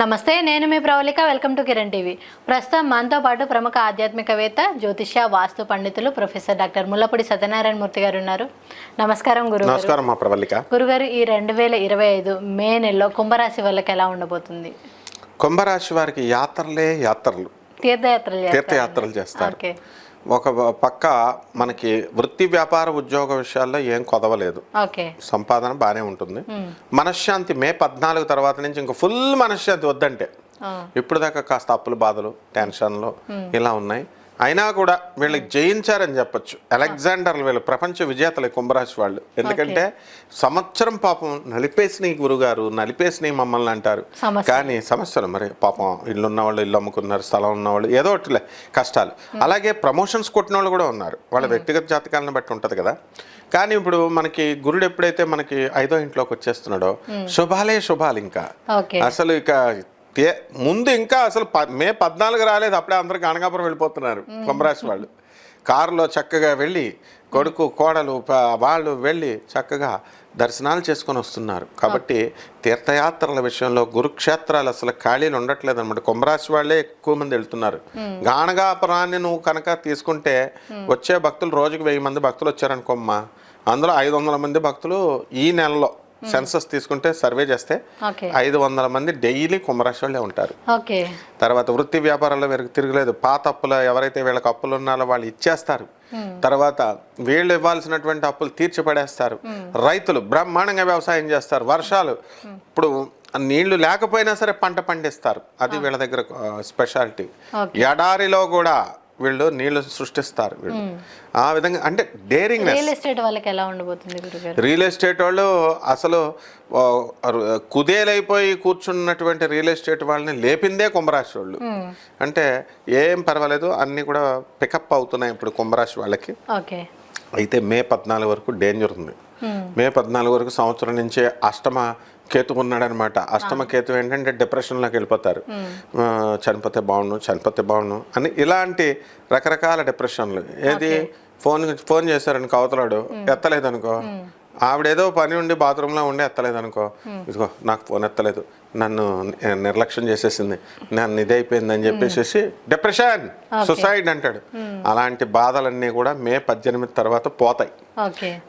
నమస్తే నేను మీ Pravalika. Welcome to Kiran TV. ప్రస్తుతం మనతో పాటు ప్రముఖ ఆధ్యాత్మికవేత్త జ్యోతిష్య వాస్తు పండితులు ప్రొఫెసర్ డాక్టర్ ముల్లపూడి సత్యనారాయణ మూర్తి గారు ఉన్నారు. నమస్కారం గురుగారు. నమస్కారం మా ప్రవల్లిక గురుగారు ఈ రెండు వేల ఇరవై ఐదు మే నెలలో కుంభరాశి వాళ్ళకి ఎలా ఉండబోతుంది? కుంభరాశి వారికి యాత్రలే యాత్రలు. తీర్థయాత్రలు? తీర్థయాత్రలు చేస్తారు. ఒక పక్క మనకి వృత్తి వ్యాపార ఉద్యోగ విషయాల్లో ఏం కొదవలేదు. సంపాదన బాగానే ఉంటుంది. మనశ్శాంతి మే పద్నాలుగు తర్వాత నుంచి ఇంకా ఫుల్ మనశ్శాంతి వద్దంటే. ఇప్పుడు దాకా కాస్త అప్పుల బాధలు టెన్షన్లు ఇలా ఉన్నాయి. అయినా కూడా వీళ్ళకి జయించారని చెప్పొచ్చు. అలెగ్జాండర్లు వీళ్ళు ప్రపంచ విజేతలు కుంభరాశి వాళ్ళు. ఎందుకంటే సంవత్సరం పాపం నలిపేసినాయి గురుగారు నలిపేసినాయి మమ్మల్ని అంటారు. కానీ సమస్యలు మరి పాపం ఇల్లు ఉన్న వాళ్ళు ఇల్లు అమ్ముకున్నారు స్థలం ఉన్న వాళ్ళు ఏదో ఒకటిలే కష్టాలు. అలాగే ప్రమోషన్స్ కొట్టిన వాళ్ళు కూడా ఉన్నారు. వాళ్ళ వ్యక్తిగత జాతకాలను బట్టి ఉంటుంది కదా. కానీ ఇప్పుడు మనకి గురుడు ఎప్పుడైతే మనకి ఐదో ఇంట్లోకి వచ్చేస్తున్నాడో శుభాలే శుభాలు ఇంకా. అసలు ఇక తే- ముందు ఇంకా అసలు మే పద్నాలుగు రాలేదు అప్పుడే అందరూ గణగాపురం వెళ్ళిపోతున్నారు కుంభరాశి వాళ్ళు. కారులో చక్కగా వెళ్ళి కొడుకు కోడలు వాళ్ళు వెళ్ళి చక్కగా దర్శనాలు చేసుకొని వస్తున్నారు. కాబట్టి తీర్థయాత్రల విషయంలో గురుక్షేత్రాలు అసలు ఖాళీలు ఉండట్లేదు అనమాట కుంభరాశి వాళ్ళే ఎక్కువ మంది వెళ్తున్నారు. గాణగాపురాన్ని నువ్వు కనుక తీసుకుంటే వచ్చే భక్తులు రోజుకి వెయ్యి మంది భక్తులు వచ్చారనుకోమ్మా. అందులో ఐదు వందల మంది భక్తులు ఈ నెలలో సెన్సస్ తీసుకుంటే సర్వే చేస్తే ఐదు వందల మంది డైలీ కుంభరాశి వాళ్ళే ఉంటారు తర్వాత వృత్తి వ్యాపారాల్లో వీరికి తిరగలేదు. పాత అప్పులు ఎవరైతే వీళ్ళకి అప్పులు ఉన్నారో వాళ్ళు ఇచ్చేస్తారు. తర్వాత వీళ్ళు ఇవ్వాల్సినటువంటి అప్పులు తీర్చిపడేస్తారు. రైతులు బ్రహ్మాండంగా వ్యవసాయం చేస్తారు. వర్షాలు ఇప్పుడు నీళ్ళు లేకపోయినా సరే పంట పండిస్తారు. అది వీళ్ళ దగ్గర స్పెషాలిటీ ఎడారిలో కూడా వీళ్ళు నీళ్ళు సృష్టిస్తారు వీళ్ళు. ఆ విధంగా అంటే డేరింగ్ రియల్ ఎస్టేట్ వాళ్ళకి ఎలా ఉండబోతుంది రియల్ ఎస్టేట్ వాళ్ళు అసలు కుదేలైపోయి కూర్చున్నటువంటి రియల్ ఎస్టేట్ వాళ్ళని లేపిందే కుంభరాశి వాళ్ళు. అంటే ఏం పర్వాలేదు అన్నీ కూడా పికప్ అవుతున్నాయి ఇప్పుడు కుంభరాశి వాళ్ళకి. ఓకే అయితే మే పద్నాలుగు వరకు డేంజర్ ఉంది. మే పద్నాలుగు వరకు సంవత్సరం నుంచే అష్టమ కేతు ఉన్నాడనమాట అష్టమ కేతు ఏంటంటే డిప్రెషన్లోకి వెళ్ళిపోతారు. చనిపోతే బాగుండు చనిపోతే బాగుండు అని ఇలాంటి రకరకాల డిప్రెషన్లు ఏది? ఫోన్ ఫోన్ చేశారనుకో అవతలాడు ఎత్తలేదు అనుకో ఆవిడేదో పని ఉండి బాత్రూంలో ఉండి ఎత్తలేదు అనుకో ఇదిగో నాకు ఫోన్ ఎత్తలేదు. నన్ను నిర్లక్ష్యం చేసేసింది. నన్ను ఇదైపోయింది అని చెప్పేసి డిప్రెషన్ సుసైడ్ అంటాడు. అలాంటి బాధలన్నీ కూడా మే పద్దెనిమిది తర్వాత పోతాయి.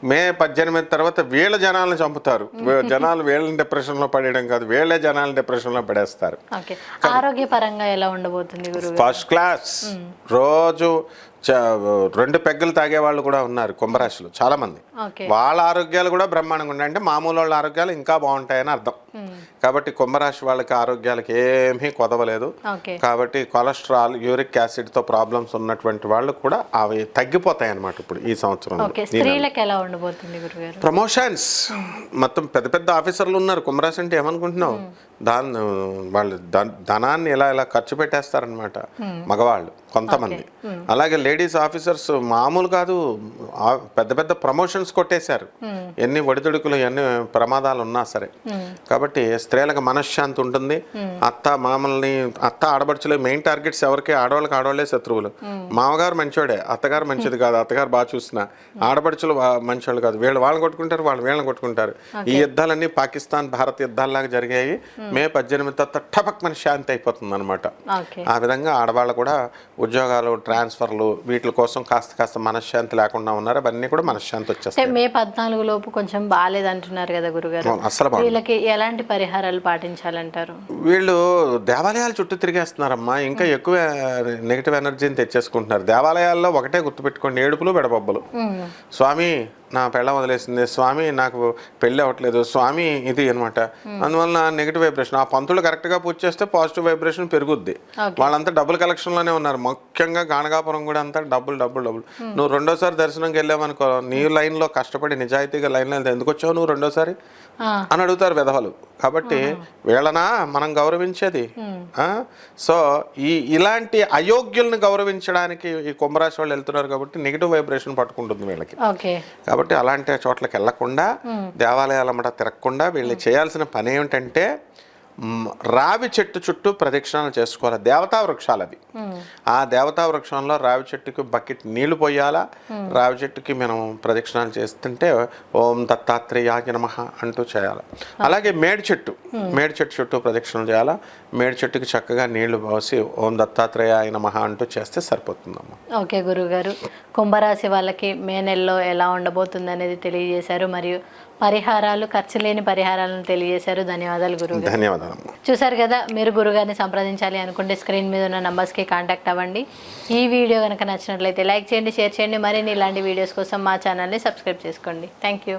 మే పద్దెనిమిది తర్వాత వీళ్ళ జనాలను చంపుతారు. జనాలు వీళ్ళని డిప్రెషన్లో పడేయడం కాదు వీళ్ళే జనాలను డిప్రెషన్లో పడేస్తారు. ఆరోగ్యపరంగా ఎలా ఉండబోతుంది ఫస్ట్ క్లాస్ రోజు రెండు పెగ్గలు తాగే వాళ్ళు కూడా ఉన్నారు కుంభరాశులు చాలా మంది. ఓకే. వాళ్ళ ఆరోగ్యాలు కూడా బ్రహ్మాండంగా ఉన్నాయి. అంటే మామూలు వాళ్ళ ఆరోగ్యాలు ఇంకా బాగుంటాయని అర్థం. కాబట్టి కుంభరాశి వాళ్ళకి ఆరోగ్యాలకి ఏమీ కొదవలేదు. కాబట్టి కొలెస్ట్రాల్ యూరిక్ యాసిడ్తో ప్రాబ్లమ్స్ ఉన్నటువంటి వాళ్ళు కూడా అవి తగ్గిపోతాయి అన్నమాట ఇప్పుడు ఈ సంవత్సరం ప్రమోషన్స్. మొత్తం పెద్ద పెద్ద ఆఫీసర్లు ఉన్నారు. కుమరాశి అంటే ఏమనుకుంటున్నావు? దాన్ని వాళ్ళు ధన్- ధనాన్ని ఇలా ఇలా ఖర్చు పెట్టేస్తారనమాట మగవాళ్ళు కొంతమంది. అలాగే లేడీస్ ఆఫీసర్స్ మామూలు కాదు పెద్ద పెద్ద ప్రమోషన్స్ కొట్టేశారు. ఎన్ని ఒడిదుడుకులు ఎన్ని ప్రమాదాలు ఉన్నా సరే. కాబట్టి స్త్రీలకు మనశ్శాంతి ఉంటుంది. అత్త మామల్ని అత్త ఆడబడుచులే మెయిన్ టార్గెట్స్ ఎవరికి? ఆడవాళ్ళకి ఆడవాళ్ళే శత్రువులు. మామగారు మంచోడే అత్తగారు మంచిది కాదు అత్తగారు బాగా చూసిన. ఆడబడుచులు మంచోళ్ళు కాదు. వీళ్ళు వాళ్ళని కొట్టుకుంటారు వాళ్ళు వీళ్ళని కొట్టుకుంటారు. ఈ యుద్ధాలన్నీ పాకిస్తాన్ భారత్ యుద్ధాల్లాగా జరిగాయి. మే పద్దెనిమిది తర్వాత టపక్ మన శాంతి అయిపోతుంది అనమాట ఆ విధంగా ఆడవాళ్ళు కూడా ఉద్యోగాలు ట్రాన్స్ఫర్లు వీటి కోసం కాస్త కాస్త మనశ్శాంతి లేకుండా ఉన్నారు. అవన్నీ కూడా మనశ్శాంతి వచ్చేస్తాయి. మే పద్నాలుగు లోపు కొంచెం బాగాలేదు అంటున్నారు కదా గురుగారు. అసలు. వీళ్ళకి ఎలాంటి పరిహారాలు పాటించాలంటారు? వీళ్ళు దేవాలయాల చుట్టూ తిరిగేస్తున్నారమ్మా. ఇంకా ఎక్కువ నెగిటివ్ ఎనర్జీని తెచ్చేసుకుంటున్నారు. దేవాలయాల్లో ఒకటే గుర్తుపెట్టుకోండి ఏడుపులు బెడబొబ్బలు. స్వామి నా పెళ్ళ వదిలేసింది. స్వామి నాకు పెళ్ళి అవ్వట్లేదు. స్వామి ఇది అనమాట అందువల్ల నెగిటివ్ వైబ్రేషన్ ఆ పంతులు కరెక్ట్గా పూజ చేస్తే పాజిటివ్ వైబ్రేషన్ పెరుగుద్ది. వాళ్ళంతా డబుల్ కలెక్షన్లోనే ఉన్నారు. ముఖ్యంగా గానగాపురం కూడా అంతా డబ్బులు డబ్బులు డబ్బులు నువ్వు రెండోసారి దర్శనంకి వెళ్ళావనుకో నీ లైన్లో కష్టపడి నిజాయితీగా లైన్లో వెళ్తే ఎందుకు వచ్చావు నువ్వు రెండోసారి? అని అడుగుతారు విధవలు. కాబట్టి వీళ్ళనా? మనం గౌరవించేది. ఆ? సో ఈ ఇలాంటి అయోగ్యుల్ని గౌరవించడానికి ఈ కుంభరాశి వాళ్ళు వెళ్తున్నారు కాబట్టి నెగిటివ్ వైబ్రేషన్ పట్టుకుంటుంది వీళ్ళకి. కాబట్టి అలాంటి చోట్లకి వెళ్ళకుండా దేవాలయాల మట తిరగకుండా వీళ్ళు చేయాల్సిన పని ఏమిటంటే రావి చెట్టు చుట్టూ ప్రదక్షిణాలు చేసుకోవాలి. దేవతా వృక్షాలు అవి. ఆ దేవతా వృక్షంలో రావి చెట్టుకి బకెట్ నీళ్ళు పోయాలా? రావి చెట్టుకి మనం ప్రదక్షిణాలు చేస్తుంటే ఓం దత్తాత్రేయాయ నమ అంటూ చేయాలి. అలాగే మేడి చెట్టు. మేడి చెట్టు చుట్టూ ప్రదక్షిణలు చేయాలా? మేడి చెట్టుకి చక్కగా నీళ్ళు పోసి ఓం దత్తాత్రేయాయ నమ అంటూ చేస్తే సరిపోతుందమ్మా. ఓకే గురుగారు. కుంభరాశి వాళ్ళకి మే నెలలో ఎలా ఉండబోతుంది అనేది తెలియజేశారు. మరియు పరిహారాలు ఖర్చు లేని పరిహారాలను తెలియజేశారు. ధన్యవాదాలు గురుగారు ధన్యవాదాలమ్మా చూసారు కదా మీరు గురుగారిని సంప్రదించాలి అనుకుంటే స్క్రీన్ మీద ఉన్న నంబర్స్కి కాంటాక్ట్ అవ్వండి. ఈ వీడియో కనుక నచ్చినట్లయితే లైక్ చేయండి షేర్ చేయండి. మరిన్ని ఇలాంటి వీడియోస్ కోసం మా ఛానల్ని సబ్స్క్రైబ్ చేసుకోండి. Thank you